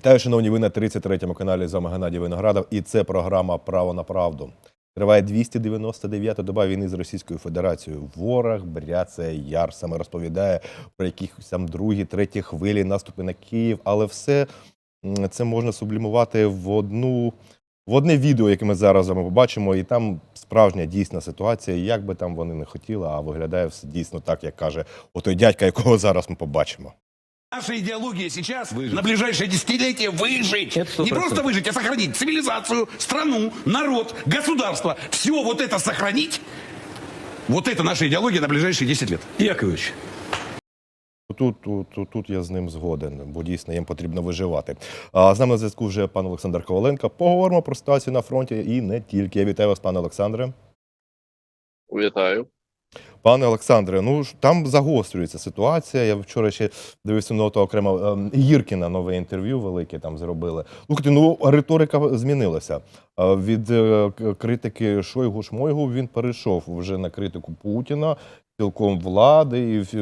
Вітаю, шановні, ви на 33-му каналі з вами Геннадій Виноградов, і це програма Право на правду. Триває 299-та доба війни з Російською Федерацією. Ворог бряцає яр, саме розповідає про якісь там другі, треті хвилі наступи на Київ, але все це можна сублімувати в одну. В одне відео, яке ми зараз вами побачимо, і там справжня дійсна ситуація, як би там вони не хотіли, а виглядає все дійсно так, як каже отой дядька, якого зараз ми побачимо. Наша идеология сейчас на ближайшее десятилетие выжить. Это Не просто выжить, а сохранить цивилизацию, страну, народ, государство. Все вот это сохранить. Вот это наша идеология на ближайшие 10 лет. Якович, Тут, тут, тут, тут я з ним згоден, бо дійсно їм потрібно виживати. А з нами на зв'язку вже пан Олександр Коваленко. Поговоримо про ситуацію на фронті і не тільки. Я вітаю вас, пане Олександре. Вітаю. Пане Олександре, ну там загострюється ситуація. Я вчора ще дивився на того окремо ем, Гіркіна нове інтерв'ю велике там зробили. Слухайте, ну риторика змінилася. Від е, критики Шойгу Шмойгу він перейшов вже на критику Путіна. Цілком влади, і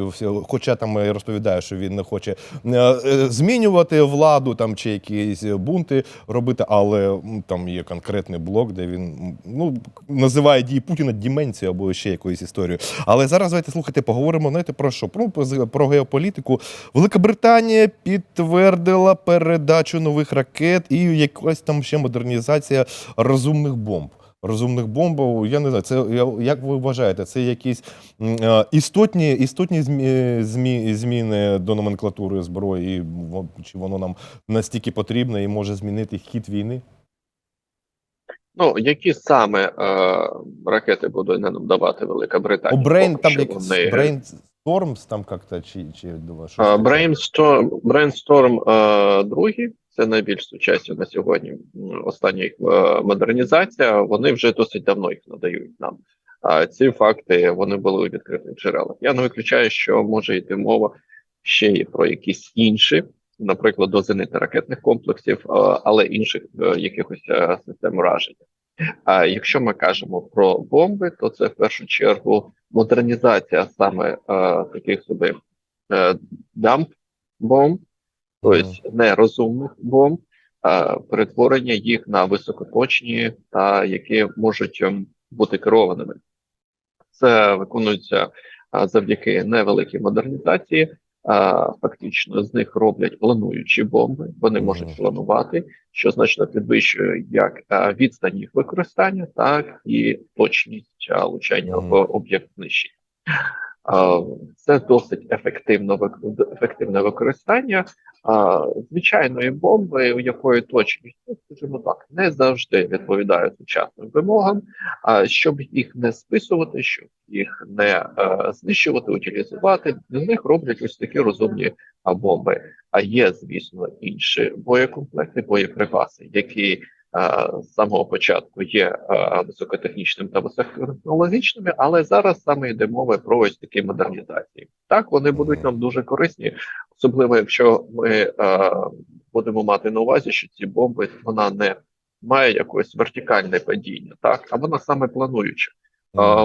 хоча там розповідає, що він не хоче е, е, змінювати владу там чи якісь бунти робити, але там є конкретний блок, де він ну називає дії Путіна деменцією або ще якоюсь історією. Але зараз давайте слухайте, поговоримо знаєте, про що? Про, про геополітику. Велика Британія підтвердила передачу нових ракет і якась там ще модернізація розумних бомб. Розумних бомб, я не знаю, це як ви вважаєте, це якісь е, істотні, істотні змі, змі, зміни до номенклатури зброї, і чи воно нам настільки потрібне і може змінити хід війни? Ну, які саме е, ракети буде нам давати Велика У Британія? Брейн Поки там вони- Brainstorms там як-то чи, чи Е, таке? Brainstorm, Brainstorm е, другий, це найбільш сучасні на сьогодні остання їх е, модернізація. Вони вже досить давно їх надають нам. А ці факти вони були у відкритих джерелах. Я не виключаю, що може йти мова ще й про якісь інші, наприклад, до зенитно ракетних комплексів, е, але інших е, якихось систем ураження. А якщо ми кажемо про бомби, то це в першу чергу модернізація саме таких собі дамп бомб, тобто нерозумних бомб, а перетворення їх на високоточні та які можуть ем, бути керованими. Це виконується завдяки невеликій модернізації. Фактично з них роблять плануючі бомби. Вони можуть планувати, що значно підвищує як відстань їх використання, так і точність а, влучання в об'єкт знищення. Це досить ефективно ефективне використання звичайної бомби, у якої точність, ну, скажімо так, не завжди відповідає сучасним вимогам. Щоб їх не списувати, щоб їх не е, знищувати, утилізувати, з них роблять ось такі розумні бомби. А є, звісно, інші боєкомплекти, боєприпаси, які з самого початку є е, високотехнічними та високотехнологічними, але зараз саме йде мова про ось такі модернізації. Так, вони будуть нам дуже корисні, особливо якщо ми е, будемо мати на увазі, що ці бомби вона не має якогось вертикальне падіння, так а вона саме плануюча.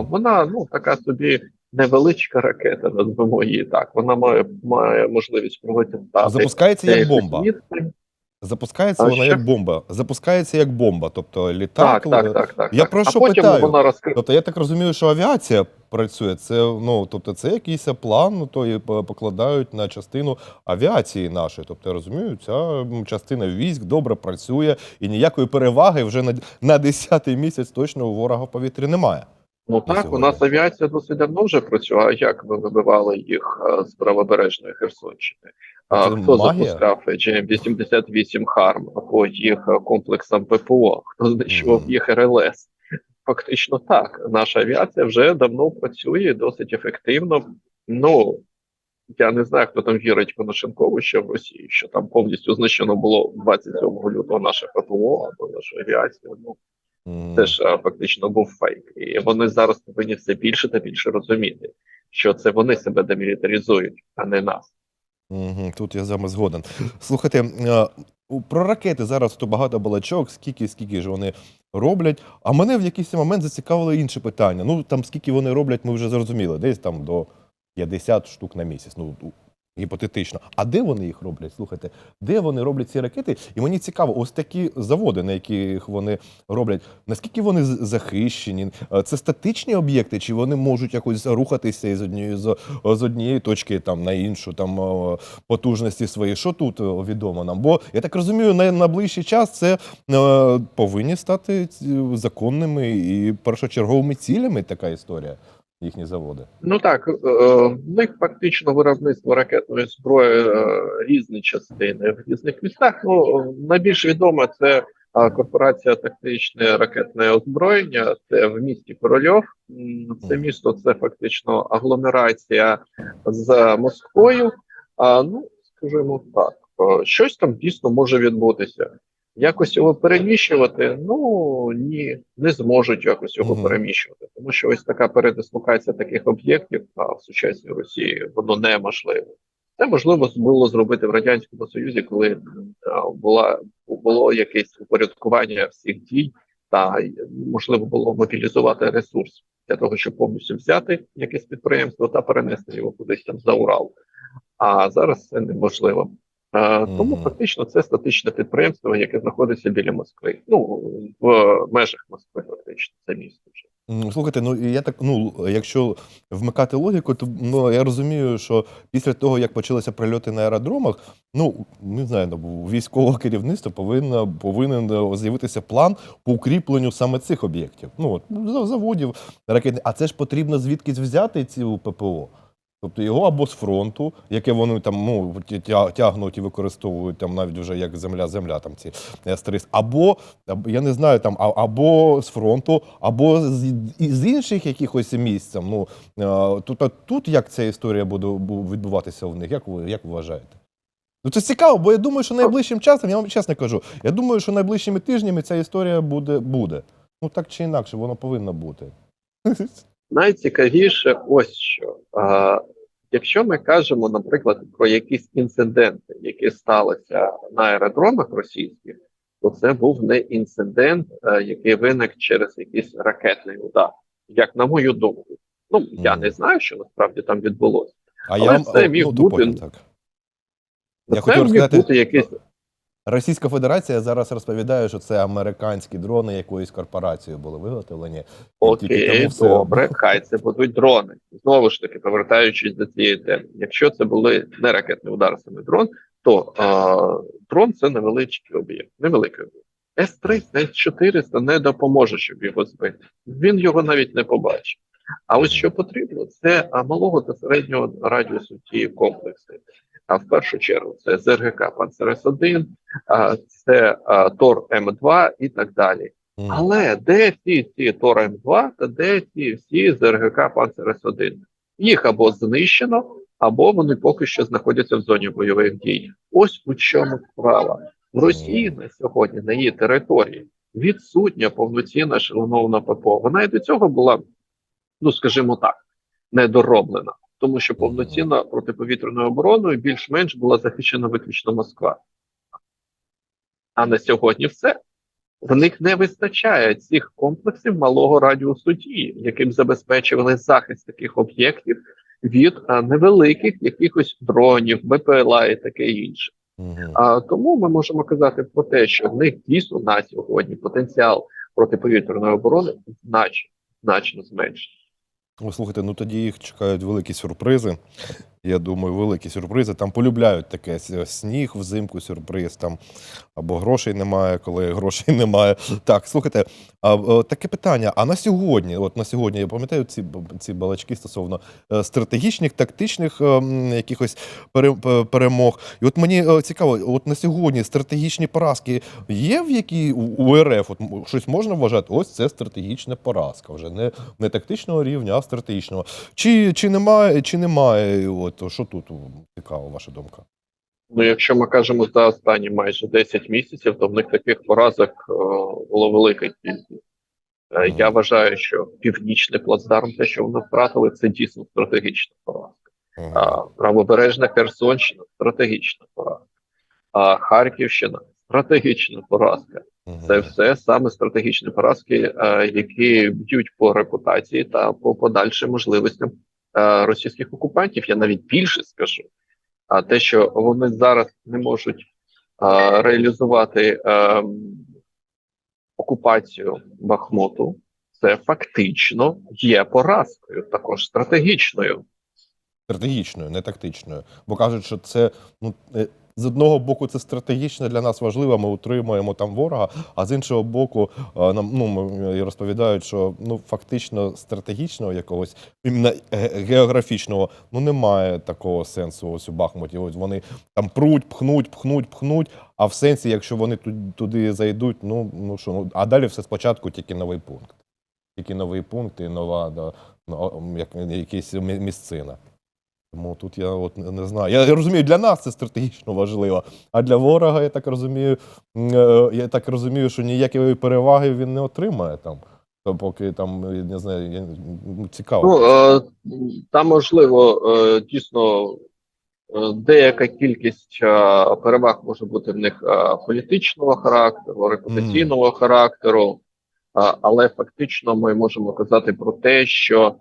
Вона ну така собі невеличка ракета, назвемо її так. Вона має має можливість пролетіти. Запускається як бомба. відстань. Запускається А вона що? як бомба. Запускається як бомба. Тобто літак. Так, так, так, так. Я про що потім питаю? вона розкриє. Тобто я так розумію, що авіація працює. Це ну тобто, це якийсь план, ну то і покладають на частину авіації нашої. Тобто я розумію, ця частина військ добре працює, і ніякої переваги вже на, на 10-й місяць точно у ворога в повітрі немає. Ну так, у нас авіація досить давно вже працює. А як ви вибивали їх е, з правобережної Херсонщини? А хто магія? запускав GM-88 Харм по їх е, комплексам ППО? Хто знищував їх РЛС? Фактично так. Наша авіація вже давно працює досить ефективно. Ну я не знаю, хто там вірить Коношенкову ще в Росії, що там повністю знищено було 27 лютого наше ППО або наша авіація. Ну це ж фактично був фейк, і вони зараз повинні все більше та більше розуміти, що це вони себе демілітаризують, а не нас. Тут я з вами згоден. Слухайте, е, про ракети зараз то багато балачок, скільки, скільки ж вони роблять. А мене в якийсь момент зацікавило інше питання. Ну там скільки вони роблять, ми вже зрозуміли, десь там до 50 штук на місяць. Ну Гіпотетично. А де вони їх роблять? Слухайте, де вони роблять ці ракети? І мені цікаво, ось такі заводи, на яких вони роблять, наскільки вони захищені? Е, Це статичні об'єкти, чи вони можуть якось рухатися із однієї з, однієї точки там на іншу, там е, потужності свої? Що тут е, відомо нам? Бо я так розумію, на, на ближчий час це е, повинні стати законними і першочерговими цілями така історія. Їхні заводи. Ну так, е, в них фактично виробництво ракетної зброї е, різні частини в різних містах. Ну найбільш відома це е, корпорація тактичне ракетне озброєння. Це в місті Корольов. Це місто це фактично агломерація з Москвою. А ну скажімо так, е, щось там дійсно може відбутися. Якось його переміщувати, ну ні, не зможуть якось його Мгм. переміщувати, тому що ось така передислокація таких об'єктів а, в сучасній Росії воно неможливо. Це можливо було зробити в радянському союзі, коли а, була було якесь упорядкування всіх дій, та можливо було мобілізувати ресурс для того, щоб повністю взяти якесь підприємство та перенести його кудись там за Урал. А зараз це неможливо. Тому фактично це статичне підприємство, яке знаходиться біля Москви. Ну в межах Москви, фактично, це місто вже. Слухайте, ну я так, ну якщо вмикати логіку, то ну я розумію, що після того, як почалися прильоти на аеродромах, ну не знаю, ну, у військового керівництва повинна повинен е, з'явитися план по укріпленню саме цих об'єктів. Ну от за- заводів ракетних. А це ж потрібно звідкись взяти ці ППО. Тобто його або з фронту, яке вони там ну, тягнуть і використовують там навіть вже як земля-земля, там ці С-300, або, я не знаю, там або з фронту, або з, із інших якихось місць. Ну е, тут, тут як ця історія буде відбуватися в них? Як ви як вважаєте? Ну це цікаво, бо я думаю, що найближчим часом, я вам чесно кажу, я думаю, що найближчими тижнями ця історія буде. буде. Ну так чи інакше, воно повинно бути. Найцікавіше, ось що. А, якщо ми кажемо, наприклад, про якісь інциденти, які сталися на аеродромах російських, то це був не інцидент, е, який виник через якийсь ракетний удар, як на мою думку. Ну я не знаю, що насправді там відбулося. А Але я це міг ну, бути- так. Я це хотів міг сказати- бути якийсь Російська Федерація зараз розповідає, що це американські дрони якоюсь корпорацією були виготовлені. Окей, тому все. добре, хай це будуть дрони. Знову ж таки, повертаючись до цієї теми, якщо це були не ракетний удар, саме дрон, то а, дрон це невеличкий об'єкт, невеликий об'єкт. С-300, С-400 не допоможе, щоб його збити. Він його навіть не побачить. А ось що потрібно, це малого та середнього радіусу ті комплекси. А в першу чергу це ЗРГК Панцерес-1, це Тор М2 і так далі. Але де ці ці Тор М2 та де ці всі з РГК Панцерес 1 Їх або знищено, або вони поки що знаходяться в зоні бойових дій. Ось у чому справа. В Росії на сьогодні на її території відсутня повноцінна шановна ППО. Вона і до цього була, ну скажімо так, недороблена, тому що повноцінна протиповітряною обороною більш-менш була захищена виключно Москва. А на сьогодні все. В них не вистачає цих комплексів малого радіусу дії, яким забезпечували захист таких об'єктів від а, невеликих якихось дронів, БПЛА і таке інше. А тому ми можемо казати про те, що в них дійсно на сьогодні потенціал протиповітряної оборони значно, значно зменшений. Ви слухайте, ну тоді їх чекають великі сюрпризи. Я думаю, великі сюрпризи. Там полюбляють таке сніг взимку, сюрприз там або грошей немає, коли грошей немає. Так, слухайте, а, таке питання. А на сьогодні, от на сьогодні, я пам'ятаю ці, ці балачки стосовно е, стратегічних, тактичних е, якихось перемог. І от мені е, цікаво, от на сьогодні стратегічні поразки є в якій у РФ? От щось можна вважати? Ось це стратегічна поразка, вже не, не тактичного рівня, а стратегічного. Чи, чи немає, чи немає? От що тут цікаво, ваша думка? Ну, якщо ми кажемо за останні майже 10 місяців, то в них таких поразок е, було велика кількість. Е, Я вважаю, що північний плацдарм, те, що вони втратили, це дійсно стратегічна поразка. А, правобережна Херсонщина стратегічна поразка. А Харківщина стратегічна поразка. Це все саме стратегічні поразки, е, які б'ють по репутації та по подальшим можливостям російських окупантів. Я навіть більше скажу. А те, що вони зараз не можуть а, реалізувати ем, окупацію Бахмуту, це фактично є поразкою, також стратегічною. стратегічною, не тактичною. Бо кажуть, що це ну е, з одного боку це стратегічно для нас важливо. Ми утримуємо там ворога, а з іншого боку, е, нам ну м- розповідають, що ну фактично стратегічного якогось іменно географічного ну немає такого сенсу ось у Бахмуті. Ось вони там пруть, пхнуть, пхнуть, пхнуть. А в сенсі, якщо вони ту- туди зайдуть, ну ну що, ну а далі все спочатку тільки новий пункт. Тільки новий пункт і нова да, ну, як, якась місцина. Тому тут я от не знаю. Я розумію, для нас це стратегічно важливо, а для ворога, я так розумію, е, я так розумію, що ніякої переваги він не отримає там. То поки там, е, не знаю, цікаво. Ну е, там можливо е, дійсно деяка кількість е, переваг може бути в них е, політичного характеру, репутаційного характеру, а, але фактично ми можемо казати про те, що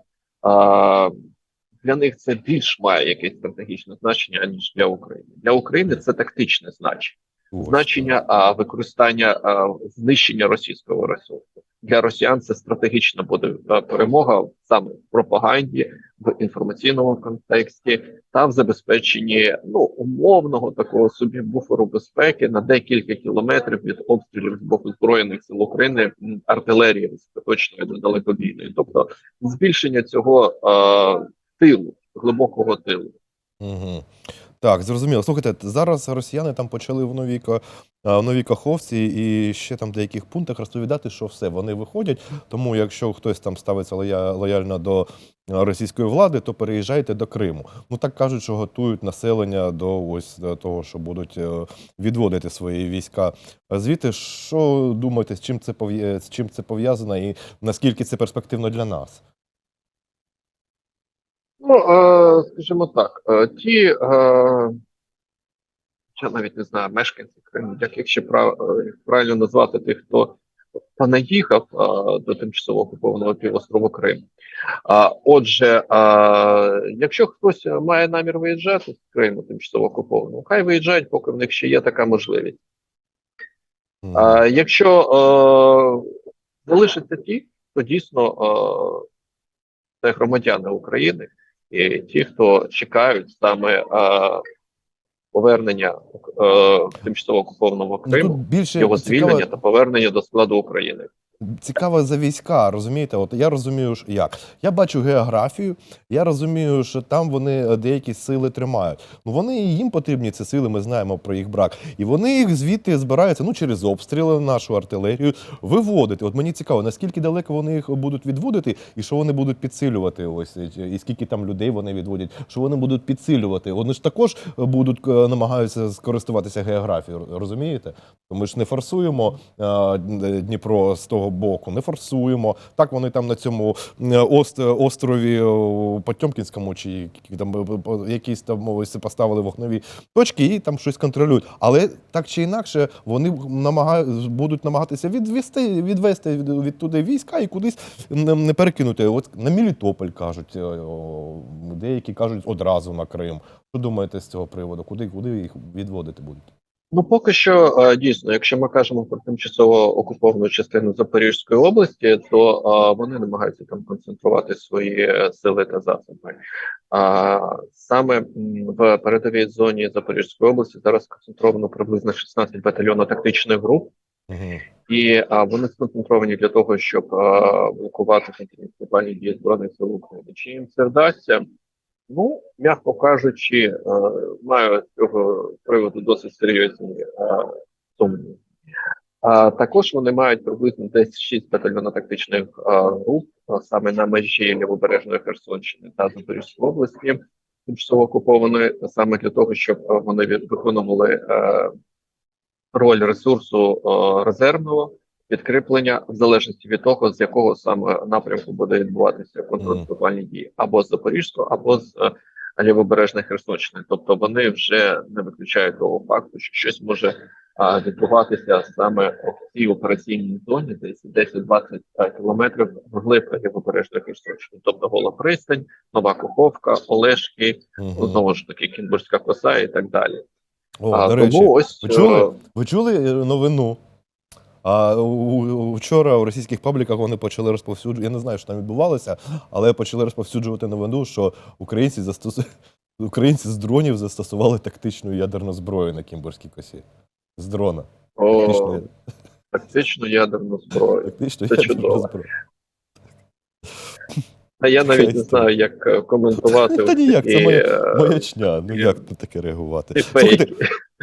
для них це більш має якесь стратегічне значення ніж для України. Для України це тактичне значення. Значення а, використання а, знищення російського ресурсу для росіян. Це стратегічна буде перемога саме в пропаганді, в інформаційному контексті та в забезпеченні ну умовного такого собі буферу безпеки на декілька кілометрів від обстрілів з боку збройних сил України артилерії високоточної до далекобійної, тобто збільшення цього а, тилу, глибокого тилу. Угу. Так, зрозуміло. Слухайте, зараз росіяни там почали в новій, в новій Каховці і ще там в деяких пунктах розповідати, що все, вони виходять. Тому якщо хтось там ставиться лоя- лояльно до російської влади, то переїжджайте до Криму. Ну так кажуть, що готують населення до ось до того, що будуть е, відводити свої війська. Звідти що думаєте, з чим це пов'язано і наскільки це перспективно для нас? Ну, е, скажімо так, е, ті, е, я навіть не знаю, мешканці Криму, як їх ще прав- е, правильно назвати тих, хто понаїхав е, до тимчасово окупованого півострову Крим. А, отже, якщо хтось має намір виїжджати з Криму тимчасово окупованого, хай виїжджають, поки в них ще є така можливість. А, якщо е, залишаться ті, то дійсно е, це громадяни України і ті, хто чекають саме а, повернення а, тимчасово окупованого Ну, Криму, більше його цікаво- звільнення та повернення до складу України. Цікаво за війська, розумієте? От я розумію, що як. Я бачу географію, я розумію, що там вони е, деякі сили тримають. Ну вони їм потрібні ці сили, ми знаємо про їх брак. І вони їх звідти збираються ну через обстріли, нашу артилерію виводити. От мені цікаво, наскільки далеко вони їх будуть відводити, і що вони будуть підсилювати. Ось і- і скільки там людей вони відводять, що вони будуть підсилювати. Вони ж також будуть е, намагаються скористуватися географією, розумієте? Ми ж не форсуємо е, Дніпро з того боку, не форсуємо. Так вони там на цьому е, острові о, Потьомкінському чи там е, якісь там ось поставили вогневі точки і там щось контролюють. Але так чи інакше вони намагають будуть намагатися відвести, відвести від, від туди війська і кудись не, перекинути. От на Мелітополь кажуть, е, деякі кажуть одразу на Крим. Що думаєте з цього приводу? Куди, куди їх відводити будуть? Ну, поки що е, дійсно, якщо ми кажемо про тимчасово окуповану частину Запорізької області, то е, вони намагаються там концентрувати свої е, сили та засоби. А саме в передовій зоні Запорізької області зараз сконцентровано приблизно 16 батальйонів тактичних груп, Угу. і а, вони сконцентровані для того, щоб а, блокувати контрнаступальні дії збройних сил України. Чи їм це вдасться? Ну, м'яко кажучи, е, маю з цього приводу досить серйозні е, сумніви. Також вони мають приблизно десь 6 батальйонно-тактичних е, груп саме на межі лівобережної Херсонщини та Запорізької області, тимчасово окупованої саме для того, щоб вони виконували роль ресурсу резервного підкріплення в залежності від того, з якого саме напрямку буде відбуватися контрнаступальні дії, або з Запорізького, або з е, лівобережної Херсонщини. Тобто вони вже не виключають того факту, що щось може а, відбуватися саме в цій операційній зоні, десь 10-20 кілометрів вглиб лівобережної Херсонщини, тобто Гола Пристань, Нова Каховка, Олешки, Мгм. знову ж таки Кінбурзька коса і так далі. О, а, до речі, ось ви чули? е, Ви чули е, новину? А вчора у російських пабліках вони почали розповсюджувати. Я не знаю, що там відбувалося, але почали розповсюджувати новину, що українці застос... українці з дронів застосували тактичну ядерну зброю на Кімбурзькій косі. З дрона. о, Тактичну, тактичну ядерну зброю. тактичну Це ядерну чудово. зброю. А я навіть не Жесть. знаю, як е, коментувати. Та ніяк, це моя- е, Маячня. Ну як на таке реагувати? Слухайте.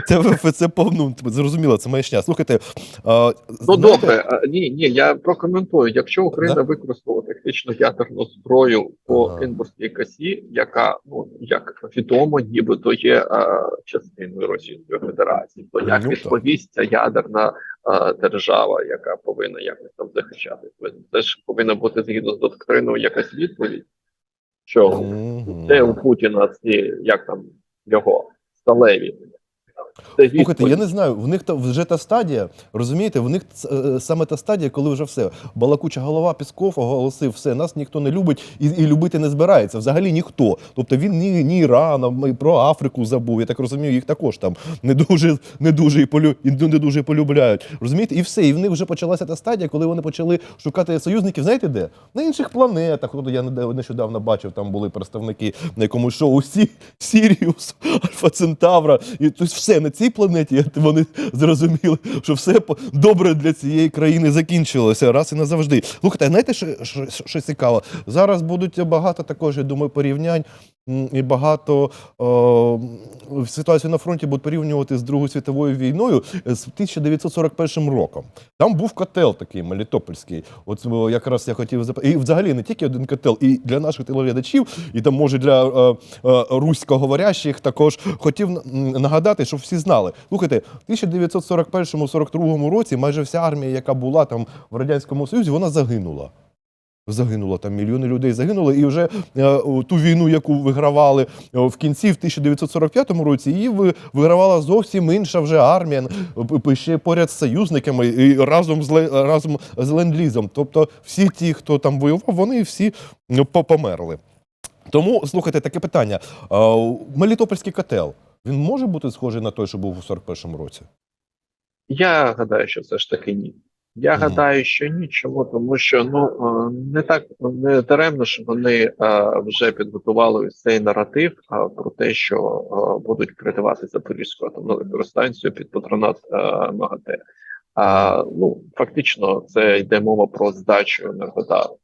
Це, це повну зрозуміло, це маячня. Слухайте, а, Ну знаєте- добре, ні, ні, я прокоментую. Якщо Україна використала тактичну ядерну зброю по Ага. Кінбурзькій косі, яка ну як відомо, нібито є а, частиною Російської Федерації, то як Ну, відповість ця ядерна а, держава, яка повинна якось там захищати? Це ж повинна бути згідно з доктриною якась відповідь, що Мгм. де у Путіна ці як там його сталеві. Слухайте, я не знаю, в них вже та стадія, розумієте, в них е, саме та стадія, коли вже все. Балакуча голова Пісков оголосив, все, нас ніхто не любить і, і любити не збирається. Взагалі ніхто. Тобто він ні, ні Іран, про Африку забув. Я так розумію, їх також там не дуже, не дуже і полю, не дуже полюбляють. Розумієте, і все. І в них вже почалася та стадія, коли вони почали шукати союзників. Знаєте де? На інших планетах. От я нещодавно бачив, там були представники на якомусь шоу Сі, Сіріус, Альфа Центавра. І тобто все на цій планеті вони зрозуміли, що все добре для цієї країни закінчилося раз і назавжди. Слухайте, знаєте, що, що, що цікаво? Зараз будуть багато також, я думаю, порівнянь. І багато о, ситуацію на фронті будуть порівнювати з Другою світовою війною з 1941 роком. Там був котел такий Мелітопольський. От якраз я хотів запитати. І взагалі не тільки один котел, і для наших телеглядачів, і там, може, для е, е, руськоговорящих також хотів нагадати, щоб всі знали. Слухайте, в 1941-42 році майже вся армія, яка була там в Радянському Союзі, вона загинула. Загинуло там мільйони людей загинули, і вже е, ту війну, яку вигравали е, в кінці в 1945 році, її вигравала зовсім інша вже армія, ще поряд з союзниками і разом з разом з ленд-лізом. Тобто, всі ті, хто там воював, вони всі ну, померли. Тому слухайте таке питання: Е, Мелітопольський котел він може бути схожий на той, що був у 41-му році? Я гадаю, що все ж таки ні. Я Мгм. гадаю, що ні. Чому? Тому що ну е, не так не даремно, що вони е, вже підготували ось цей наратив е, про те, що е, будуть передавати Запорізьку атомну електростанцію під патронат е, МАГАТЕ. А ну фактично, це йде мова про здачу Енергодару,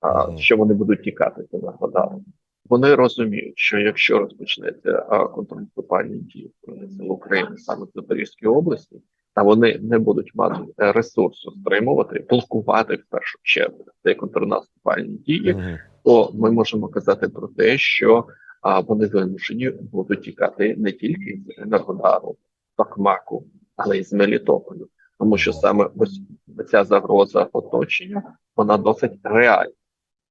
а, Мгм. що вони будуть тікати з Енергодару. Вони розуміють, що якщо розпочнеться контрнаступальні дії сил України саме в Запорізькій області, та вони не будуть мати е, ресурсу стримувати, блокувати в першу чергу цей контрнаступальні дії, то ми можемо казати про те, що а, вони вимушені будуть тікати не тільки з Енергодару, Токмаку, але й з Мелітополю. Тому що саме ось ця загроза оточення вона досить реальна,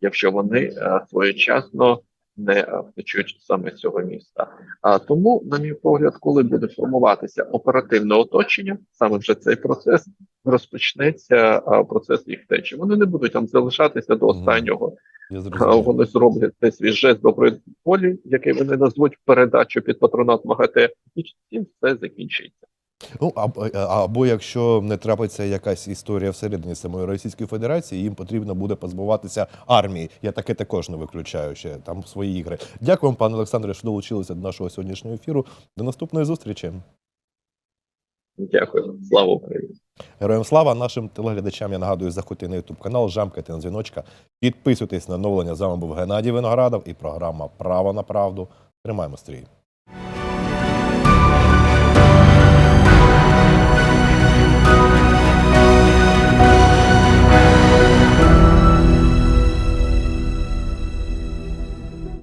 якщо вони е, своєчасно не втечуть саме цього міста. А тому, на мій погляд, коли буде формуватися оперативне оточення, саме вже цей процес розпочнеться а, процес їх втечі. Вони не будуть там залишатися до останнього. Я Вони зроблять цей свій жест доброї волі, який вони назвуть передачу під патронат МАГАТЕ, і цим все закінчиться. Ну або, або якщо не трапиться якась історія всередині самої Російської Федерації, їм потрібно буде позбуватися армії. Я таке також не виключаю ще там свої ігри. Дякую вам, пане Олександре, що долучилися до нашого сьогоднішнього ефіру. До наступної зустрічі. Дякую, слава Україні. Героям слава нашим телеглядачам. Я нагадую, заходьте на ютуб канал, жамкайте на дзвіночка, підписуйтесь на оновлення. З вами був Геннадій Виноградов і програма Право на правду. Тримаємо стрій.